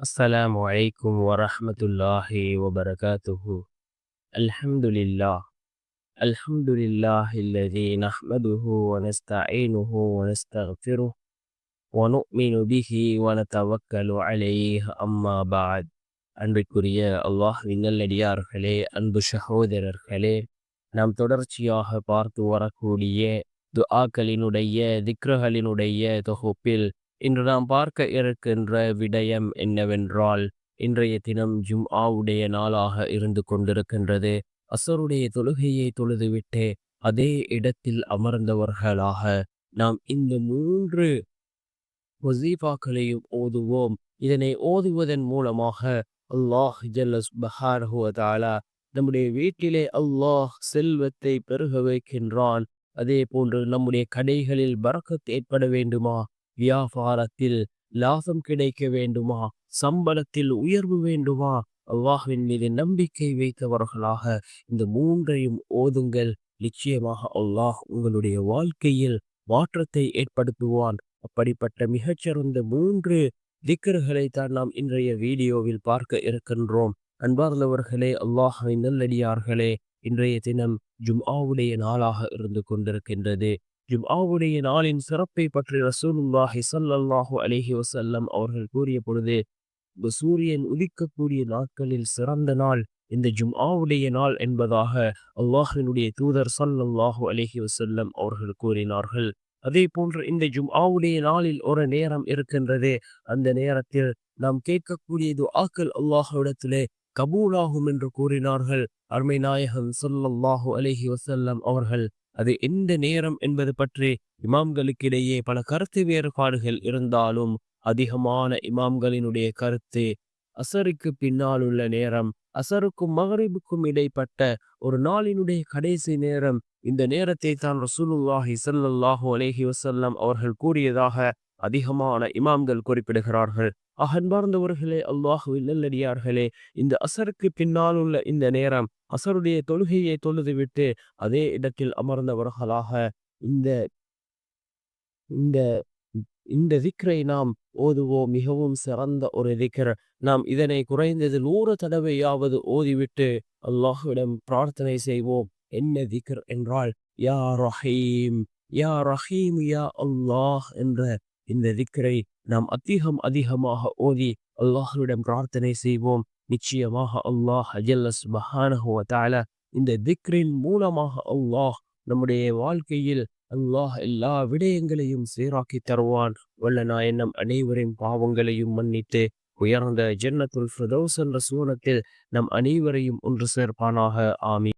السلام عليكم ورحمة الله وبركاته الحمد لله الحمد لله الذي نحمده ونستعينه ونستغفره ونؤمن به ونتوكل عليه أما بعد அன்பிற்குரிய அல்லாஹ்வின் நல்லடியார்களே அன்பு சகோதரர்களே நாம் தொடர்ச்சியாக பார்த்து வரக்கூடிய துஆக்களினுடைய திக்ருகளினுடைய தொகுப்பில் இன்று நாம் பார்க்க இருக்கின்ற விடயம் என்னவென்றால் இன்றைய தினம் ஜும் ஆவுடைய நாளாக இருந்து கொண்டிருக்கின்றது. அசருடைய தொழுகையை தொழுதுவிட்டு அதே இடத்தில் அமர்ந்தவர்களாக நாம் இந்த மூன்று வசீஃபாக்களையும் ஓதுவோம். இதனை ஓதுவதன் மூலமாக அல்லாஹ் ஜல்லஸ் பஹாரஹுவதாலா நம்முடைய வீட்டிலே அல்லாஹ் செல்வத்தை பெருக வைக்கின்றான். அதே போன்று நம்முடைய கடைகளில் பறக்கத் ஏற்பட வேண்டுமா? வியாபாரத்தில் லாபம் கிடைக்க வேண்டுமா? சம்பளத்தில் உயர்வு வேண்டுமா? அல்லாஹின் மீது நம்பிக்கை வைத்தவர்களாக இந்த மூன்றையும் ஓதுங்கள். நிச்சயமாக அல்லாஹ் உங்களுடைய வாழ்க்கையில் மாற்றத்தை ஏற்படுத்துவான். அப்படிப்பட்ட மிகச்சிறந்த மூன்று திக்கர்களை தான் நாம் இன்றைய வீடியோவில் பார்க்க இருக்கின்றோம். அன்பார்ந்தவர்களே அல்லாஹின் நல்லடியார்களே இன்றைய தினம் ஜும்ஆவுடைய நாளாக இருந்து கொண்டிருக்கின்றது. ஜும்ஆவுடைய நாளின் சிறப்பை பற்றி ரசூலுல்லாஹி சல்லல்லாஹு அலிஹி வசல்லம் அவர்கள் கூறிய பொழுது சூரியன் உதிக்கக்கூடிய நாட்களில் சிறந்த நாள் இந்த ஜும்ஆவுடைய நாள் என்பதாக அல்லாஹினுடைய தூதர் சல்லல்லாஹு அலிஹி வசல்லம் அவர்கள் கூறினார்கள். அதே போன்று இந்த ஜும்ஆவுடைய நாளில் ஒரு நேரம் இருக்கின்றது. அந்த நேரத்தில் நாம் கேட்கக்கூடிய துஆக்கள் அல்லாஹ்விடத்திலே கபூலாகும் என்று கூறினார்கள். அருமை நாயகம் சொல்லல்லாஹு அலிஹி வசல்லம் அவர்கள் அது எந்த நேரம் என்பது பற்றி இமாம்களுக்கிடையே பல கருத்து வேறுபாடுகள் இருந்தாலும் அதிகமான இமாம்களினுடைய கருத்து அசருக்கு பின்னால் உள்ள நேரம் அசருக்கும் மகரிபுக்கும் இடைப்பட்ட ஒரு நாளினுடைய கடைசி நேரம் இந்த நேரத்தை தான் ரசூலுல்லாஹி சல்லாஹூ அலேஹி வசல்லம் அவர்கள் கூறியதாக அதிகமான இமாம்கள் குறிப்பிடுகிறார்கள். அகன்பார்ந்தவர்களே அல்லாஹுவில் நல்லடியார்களே. இந்த அசருக்கு பின்னால் உள்ள இந்த நேரம் அசருடைய தொழுகையை தொழுதுவிட்டு அதே இடத்தில் அமர்ந்தவர்களாக இந்த இந்த இந்த திக்ரை நாம் ஓதுவோம். மிகவும் சிறந்த ஒரு திக்ர். நாம் இதனை குறைந்தது நூறு தடவையாவது ஓதிவிட்டு அல்லாஹுவிடம் பிரார்த்தனை செய்வோம். என்ன திக்ர் என்றால் யா ரஹீம் யா ரஹீம் யா அல்லாஹ் என்ற இந்த திக்ரை நாம் அதிகம் அதிகமாக ஓதி அல்லாஹருடன் பிரார்த்தனை செய்வோம். நிச்சயமாக அல்லாஹ் அஜல்லஸ் மஹானஹுவ இந்த திக்ரின் மூலமாக அல்லாஹ் நம்முடைய வாழ்க்கையில் அல்லாஹ் எல்லா விடயங்களையும் சீராக்கி தருவான். வல்ல நாயனம் அனைவரின் பாவங்களையும் மன்னித்து உயர்ந்த ஜன்னத்துல் ஃபிரதோஸ் என்ற சூனத்தில் நம் அனைவரையும் ஒன்று சேர்ப்பானாக. ஆமி